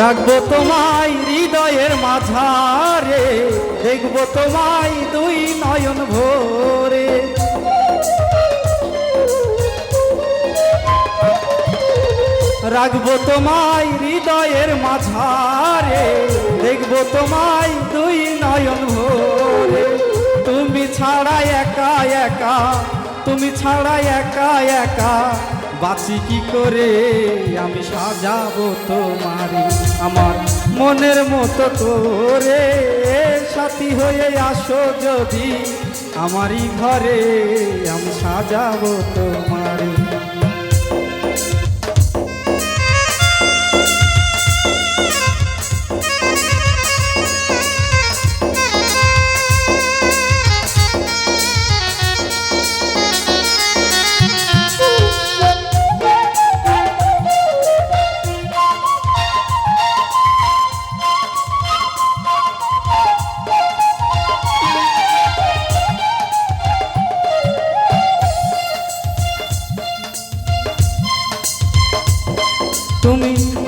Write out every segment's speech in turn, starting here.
রাখব তোমায় হৃদয়ের মাঝারে, দেখব তোমায় দুই নয়ন ভোরে। রাখব তোমায় হৃদয়ের মাঝারে, দেখব তোমায় দুই নয়ন ভোরে। তুমি ছাড়া একা একা তুমি ছাড়া একা একা। বাঁচি কি করে? আমি সাজাবো তোমারে আমার মনের মতো করে সাথী হয়ে আসো যদি। আমারই ঘরে আমি সাজাবো তোমারে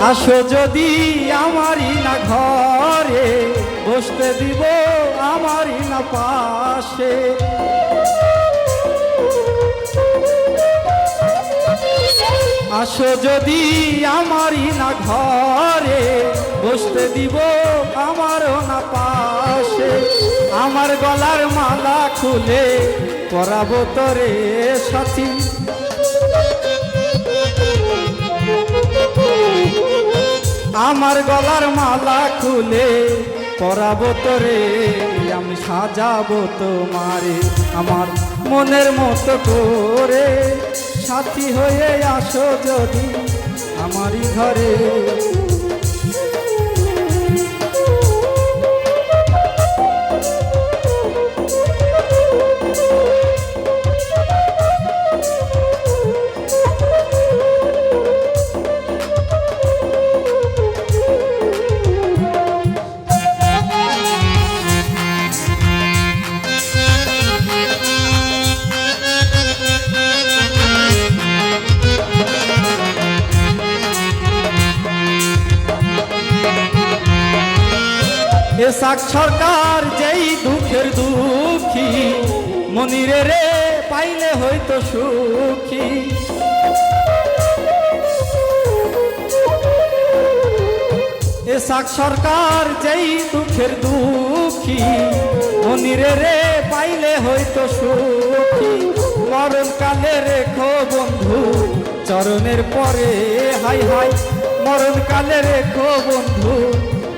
আসো যদি আমারই না ঘরে, বসতে দিব আমারই না পাশে। আসো যদি আমারই না ঘরে, বসতে দিব আমারও না পাশে। আমার গলার মালা খুলে পরাবো তোরে সাথী। আমার গলার মালা খুলে পরাবো তোরে, আমি সাজাবো তোমারে, আমার মনের মতো করে। সাথী হয়ে আসো যদি আমারই ঘরে। এসাক সরকার যেই দুঃখের দুঃখী, মনিরে রে, পাইলে হয়তো সুখী। এসাক সরকার যেই দুঃখের দুঃখী, মনিরে রে, পাইলে হয়তো সুখী। মরণ কালে রেখো বন্ধু, চরণের পরে হাই হাই। মরণ কালে রেখো বন্ধু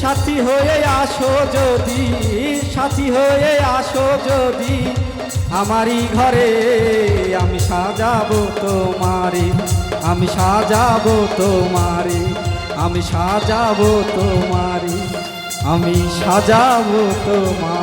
সাথী হয়ে আসো যদি, সাথী হয়ে আসো যদি, আমারই ঘরে আমি সাজাবো তোমারি, আমি সাজাবো তোমারি, আমি সাজাবো তোমারি, আমি সাজাবো তোমার।